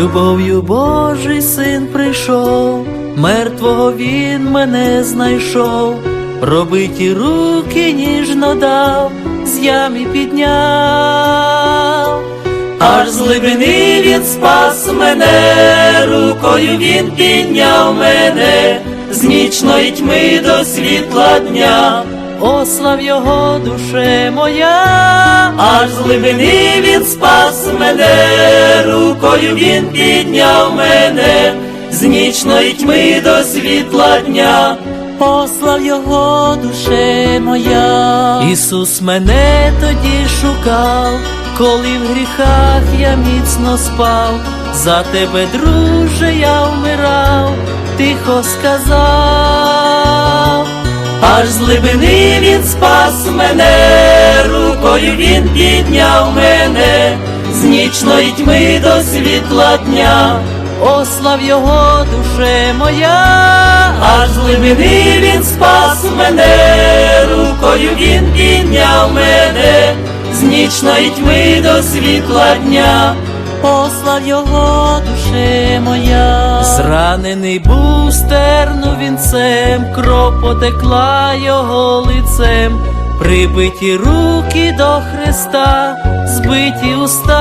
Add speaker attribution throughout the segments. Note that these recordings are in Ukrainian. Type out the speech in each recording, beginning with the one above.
Speaker 1: Любов'ю Божий син прийшов, мертвого він мене знайшов, пробиті руки ніжно дав, з ями підняв, аж з глибини він спас мене, рукою він підняв мене, з нічної тьми до світла дня. Ослав його душе моя, аж з глибини він спас мене, рукою він підняв мене, з нічної тьми до світла дня. Послав його душе моя. Ісус мене тоді шукав, коли в гріхах я міцно спав, за тебе, друже, я вмирав, тихо сказав. Аж з глибини він спас мене, рукою він підняв мене, з нічної тьми до світла дня, ослав його душе моя, аж з глибини він спас мене, рукою він підняв мене, з нічної тьми до світла дня. Послав його душе моя, зранений був стерну вінцем, кров потекла його лицем, прибиті руки до Христа, збиті уста,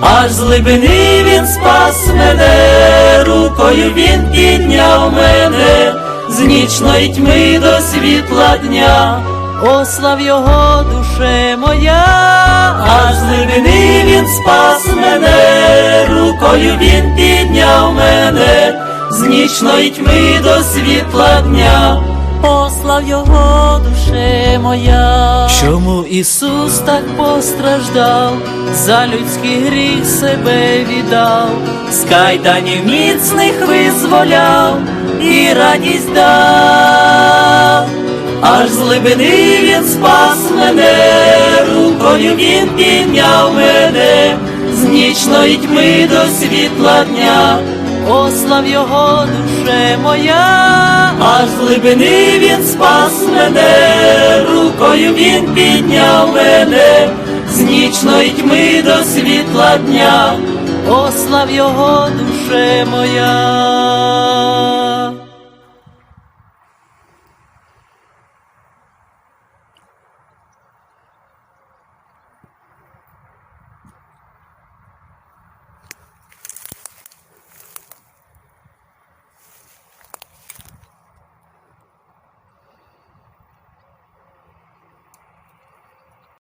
Speaker 1: аж з глибини він спас мене, рукою він підняв мене, з нічної тьми до світла дня. Ослав його душе моя, аж з глибини спас мене, рукою він підняв мене, з нічної тьми до світла дня. Послав його душе моя. Чому Ісус так постраждав, за людський гріх себе віддав, з кайданів міцних визволяв і радість дав. Аж з глибини він спас мене, рукою він підняв мене, з нічної тьми до світла дня, ослав його душе моя, аж з глибини він спас мене, рукою він підняв мене, з нічної тьми до світла дня, ослав його душе моя.